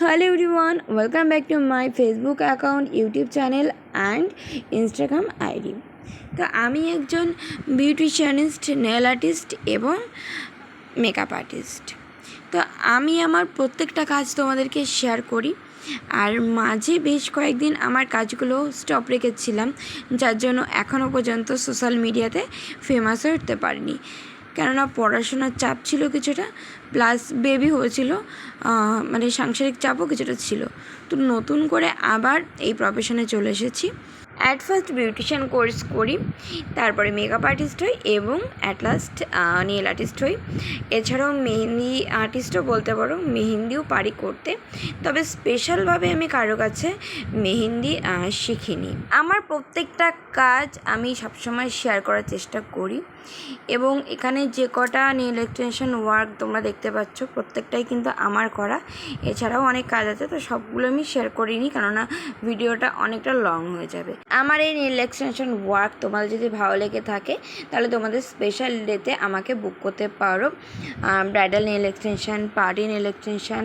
Hello everyone, welcome back to my Facebook account, YouTube channel and Instagram ID. তো আমি একজন বিউটিশিয়ানিস্ট nail artist এবং makeup artist তো আমি আমার প্রত্যেকটা কাজ তোমাদেরকে শেয়ার করি। আর মাঝে বেশ কয়েকদিন আমার কাজগুলো স্টপ রেখেছিলাম যার জন্য এখনও পর্যন্ত সোশ্যাল মিডিয়াতে ফেমাস হয়ে উঠতে পারিনি। কেননা পড়াশোনার চাপ ছিল কিছুটা প্লাস বেবি হয়েছিল মানে সাংসারিক চাপও কিছুটা ছিল। তো নতুন করে আবার এই প্রফেশনে চলে এসেছি। অ্যাট ফার্স্ট বিউটিশিয়ান কোর্স করি, তারপরে মেকআপ আর্টিস্ট হই এবং অ্যাট লাস্ট নেল আর্টিস্ট হই। এছাড়াও মেহেন্দি আর্টিস্টও বলতে পারো, মেহেন্দিও পারি করতে। তবে স্পেশালভাবে আমি কারও কাছে মেহেন্দি শিখিনি। আমার প্রত্যেকটা কাজ আমি সবসময় শেয়ার করার চেষ্টা করি এবং এখানে যে কটা নেল এক্সটেনশন ওয়ার্ক তোমরা দেখতে পাচ্ছ, প্রত্যেকটাই কিন্তু আমার করা। এছাড়াও অনেক কাজ আছে, তো সবগুলো আমি শেয়ার করিনি, কেননা ভিডিওটা অনেকটা লং হয়ে যাবে। আমার এই নেল এক্সটেনশন ওয়ার্ক তোমাদের যদি ভালো লেগে থাকে, তাহলে তোমাদের স্পেশাল ডেতে আমাকে বুক করতে পারো। Bridal nail extension party nail extension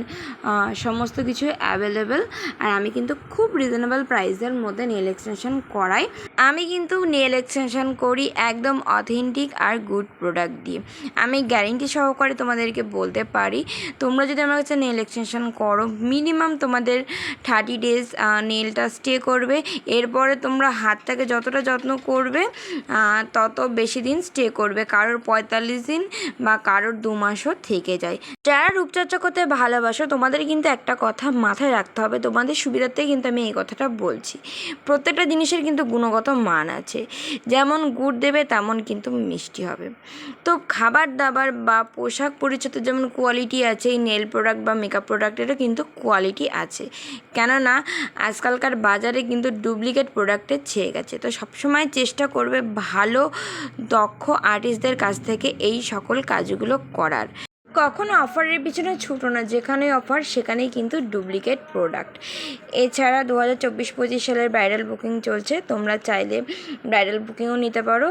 সমস্ত কিছু অ্যাভেলেবেল আর আমি কিন্তু খুব রিজনেবল প্রাইসের মধ্যে নেল এক্সটেনশন করাই। আমি কিন্তু নেল এক্সটেনশন করি একদম অথেন্টিক আর গুড প্রোডাক্ট দিয়ে। আমি গ্যারেন্টি সহকারে তোমাদেরকে বলতে পারি, তোমরা যদি আমার কাছে নেল এক্সটেনশন করো মিনিমাম তোমাদের থার্টি ডেজ নেলটা স্টে করবে। এরপরে তোমরা হাতটাকে যতটা যত্ন করবে তত বেশি দিন স্টে করবে। কারোর পঁয়তাল্লিশ দিন বা কারোর দু মাসও থেকে যায়। যারা রূপচর্চা করতে ভালোবাসো, তোমাদের কিন্তু একটা কথা মাথায় রাখতে হবে। তোমাদের সুবিধার্থে কিন্তু আমি এই কথাটা বলছি। প্রত্যেকটা জিনিসের কিন্তু গুণগত মান আছে। যেমন গুড় দেবে, তেমন কিন্তু মিষ্টি হবে। তো খাবার দাবার বা পোশাক পরিচ্ছদের যেমন কোয়ালিটি আছে, এই নেল প্রোডাক্ট বা মেকআপ প্রোডাক্টেরও কিন্তু কোয়ালিটি আছে। কেননা, আজকালকার বাজারে কিন্তু ডুপ্লিকেট প্রোডাক্টের ছেয়ে গেছে। তো সবসময় চেষ্টা করবে ভালো, দক্ষ আর্টিস্টদের কাছ থেকে এই সকল কাজগুলো করার। কখনো অফারের পিছনে ছুটো না যেখানে অফার সেখানেই কিন্তু ডুপ্লিকেট প্রোডাক্ট। এছাড়া দু হাজার চব্বিশ পঁচিশ সালের ব্রাইডাল বুকিং চলছে, তোমরা চাইলে ব্রাইডাল বুকিংও নিতে পারো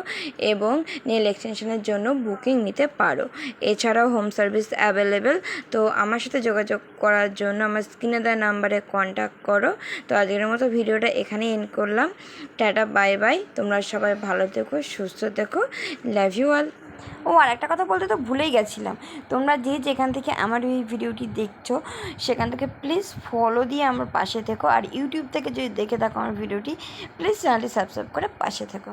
এবং নেল এক্সটেনশনের জন্য বুকিং নিতে পারো। এছাড়াও হোম সার্ভিস অ্যাভেলেবেল, তো আমার সাথে যোগাযোগ করার জন্য আমার স্ক্রিনে দেওয়া নাম্বারে কন্ট্যাক্ট করো। তো আজকের মতো ভিডিওটা এখানেই এন্ড করলাম। টাটা, বাই বাই। তোমরা সবাই ভালো থেকো, সুস্থ থেকো। লাভ ইউ অল ও, আর একটা কথা বলতে তো ভুলেই গেছিলাম। তোমরা যে যেখান থেকে আমার এই ভিডিওটি দেখছ, সেখান থেকে প্লিজ ফলো দিয়ে আমার পাশে থেকো। আর ইউটিউব থেকে যদি দেখে থাকো আমার ভিডিওটি প্লিজ চ্যানেলটি সাবস্ক্রাইব করে পাশে থেকো।